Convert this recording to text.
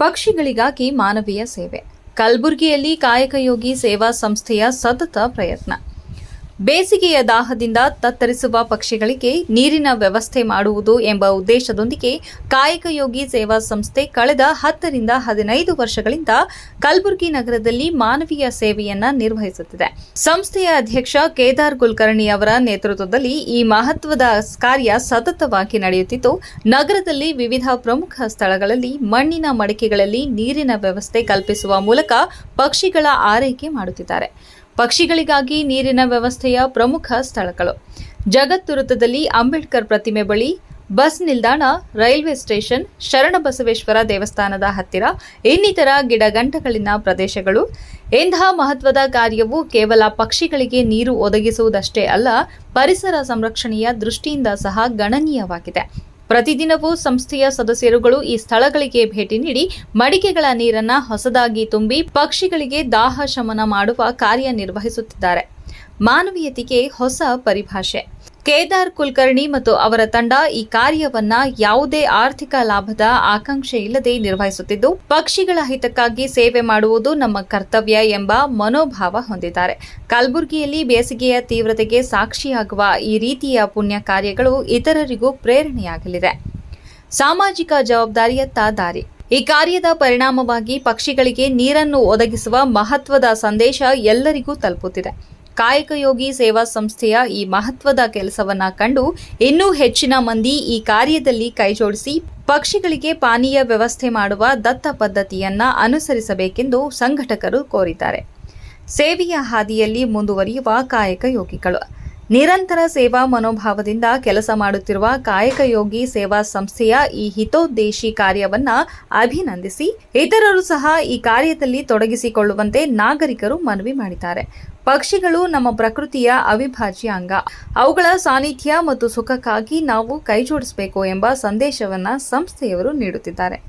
ಪಕ್ಷಿಗಳಿಗಾಗಿ ಮಾನವೀಯ ಸೇವೆ. ಕಲಬುರಗಿಯಲ್ಲಿ ಕಾಯಕಯೋಗಿ ಸೇವಾ ಸಂಸ್ಥೆಯ ಸತತ ಪ್ರಯತ್ನ. ಬೇಸಿಗೆಯ ದಾಹದಿಂದ ತತ್ತರಿಸುವ ಪಕ್ಷಿಗಳಿಗೆ ನೀರಿನ ವ್ಯವಸ್ಥೆ ಮಾಡುವುದು ಎಂಬ ಉದ್ದೇಶದೊಂದಿಗೆ ಕಾಯಕಯೋಗಿ ಸೇವಾ ಸಂಸ್ಥೆ ಕಳೆದ ಹತ್ತರಿಂದ ಹದಿನೈದು ವರ್ಷಗಳಿಂದ ಕಲಬುರಗಿ ನಗರದಲ್ಲಿ ಮಾನವೀಯ ಸೇವೆಯನ್ನ ನಿರ್ವಹಿಸುತ್ತಿದೆ. ಸಂಸ್ಥೆಯ ಅಧ್ಯಕ್ಷ ಕೇದಾರ್ ಕುಲಕರ್ಣಿ ಅವರ ನೇತೃತ್ವದಲ್ಲಿ ಈ ಮಹತ್ವದ ಕಾರ್ಯ ಸತತವಾಗಿ ನಡೆಯುತ್ತಿದ್ದು, ನಗರದಲ್ಲಿ ವಿವಿಧ ಪ್ರಮುಖ ಸ್ಥಳಗಳಲ್ಲಿ ಮಣ್ಣಿನ ಮಡಿಕೆಗಳಲ್ಲಿ ನೀರಿನ ವ್ಯವಸ್ಥೆ ಕಲ್ಪಿಸುವ ಮೂಲಕ ಪಕ್ಷಿಗಳ ಆರೈಕೆ ಮಾಡುತ್ತಿದ್ದಾರೆ. ಪಕ್ಷಿಗಳಿಗಾಗಿ ನೀರಿನ ವ್ಯವಸ್ಥೆಯ ಪ್ರಮುಖ ಸ್ಥಳಗಳು. ಜಗತ್ತುರುತದಲ್ಲಿ ಅಂಬೇಡ್ಕರ್ ಪ್ರತಿಮೆ ಬಳಿ ಬಸ್ ನಿಲ್ದಾಣ, ರೈಲ್ವೆ ಸ್ಟೇಷನ್ ಶರಣಬಸವೇಶ್ವರ ದೇವಸ್ಥಾನದ ಹತ್ತಿರ ಇನ್ನಿತರ ಗಿಡಗಂಟಗಳಿನ ಪ್ರದೇಶಗಳು. ಇಂತಹ ಮಹತ್ವದ ಕಾರ್ಯವು ಕೇವಲ ಪಕ್ಷಿಗಳಿಗೆ ನೀರು ಒದಗಿಸುವುದಷ್ಟೇ ಅಲ್ಲ, ಪರಿಸರ ಸಂರಕ್ಷಣೆಯ ದೃಷ್ಟಿಯಿಂದ ಸಹ ಗಣನೀಯವಾಗಿದೆ. ಪ್ರತಿದಿನವೂ ಸಂಸ್ಥೆಯ ಸದಸ್ಯರುಗಳು ಈ ಸ್ಥಳಗಳಿಗೆ ಭೇಟಿ ನೀಡಿ ಮಡಿಕೆಗಳ ನೀರನ್ನ ಹೊಸದಾಗಿ ತುಂಬಿ ಪಕ್ಷಿಗಳಿಗೆ ದಾಹ ಶಮನ ಮಾಡುವ ಕಾರ್ಯನಿರ್ವಹಿಸುತ್ತಿದ್ದಾರೆ ಮಾನವೀಯತೆಗೆ ಹೊಸ ಪರಿಭಾಷೆ. ಕೇದಾರ್ ಕುಲಕರ್ಣಿ ಮತ್ತು ಅವರ ತಂಡ ಈ ಕಾರ್ಯವನ್ನ ಯಾವುದೇ ಆರ್ಥಿಕ ಲಾಭದ ಆಕಾಂಕ್ಷೆ ಇಲ್ಲದೆ ನಿರ್ವಹಿಸುತ್ತಿದ್ದು, ಪಕ್ಷಿಗಳ ಹಿತಕ್ಕಾಗಿ ಸೇವೆ ಮಾಡುವುದು ನಮ್ಮ ಕರ್ತವ್ಯ ಎಂಬ ಮನೋಭಾವ ಹೊಂದಿದ್ದಾರೆ. ಕಲಬುರಗಿಯಲ್ಲಿ ಬೇಸಿಗೆಯ ತೀವ್ರತೆಗೆ ಸಾಕ್ಷಿಯಾಗುವ ಈ ರೀತಿಯ ಪುಣ್ಯ ಕಾರ್ಯಗಳು ಇತರರಿಗೂ ಪ್ರೇರಣೆಯಾಗಲಿದೆ. ಸಾಮಾಜಿಕ ಜವಾಬ್ದಾರಿಯತ್ತ ದಾರಿ. ಈ ಕಾರ್ಯದ ಪರಿಣಾಮವಾಗಿ ಪಕ್ಷಿಗಳಿಗೆ ನೀರನ್ನು ಒದಗಿಸುವ ಮಹತ್ವದ ಸಂದೇಶ ಎಲ್ಲರಿಗೂ ತಲುಪುತ್ತಿದೆ. ಕಾಯಕಯೋಗಿ ಸೇವಾ ಸಂಸ್ಥೆಯ ಈ ಮಹತ್ವದ ಕೆಲಸವನ್ನ ಕಂಡು ಇನ್ನೂ ಹೆಚ್ಚಿನ ಮಂದಿ ಈ ಕಾರ್ಯದಲ್ಲಿ ಕೈಜೋಡಿಸಿ ಪಕ್ಷಿಗಳಿಗೆ ಪಾನೀಯ ವ್ಯವಸ್ಥೆ ಮಾಡುವ ದತ್ತ ಪದ್ಧತಿಯನ್ನ ಅನುಸರಿಸಬೇಕೆಂದು ಸಂಘಟಕರು ಕೋರಿದ್ದಾರೆ. ಸೇವೆಯ ಹಾದಿಯಲ್ಲಿ ಮುಂದುವರಿಯುವ ಕಾಯಕ ಯೋಗಿಗಳು. ನಿರಂತರ ಸೇವಾ ಮನೋಭಾವದಿಂದ ಕೆಲಸ ಮಾಡುತ್ತಿರುವ ಕಾಯಕಯೋಗಿ ಸೇವಾ ಸಂಸ್ಥೆಯ ಈ ಹಿತೋದ್ದೇಶಿ ಕಾರ್ಯವನ್ನ ಅಭಿನಂದಿಸಿ, ಇತರರು ಸಹ ಈ ಕಾರ್ಯದಲ್ಲಿ ತೊಡಗಿಸಿಕೊಳ್ಳುವಂತೆ ನಾಗರಿಕರು ಮನವಿ ಮಾಡಿದ್ದಾರೆ. ಪಕ್ಷಿಗಳು ನಮ್ಮ ಪ್ರಕೃತಿಯ ಅವಿಭಾಜ್ಯ ಅಂಗ. ಅವುಗಳ ಸಾನ್ನಿಧ್ಯ ಮತ್ತು ಸುಖಕ್ಕಾಗಿ ನಾವು ಕೈಜೋಡಿಸಬೇಕು ಎಂಬ ಸಂದೇಶವನ್ನ ಸಂಸ್ಥೆಯವರು ನೀಡುತ್ತಿದ್ದಾರೆ.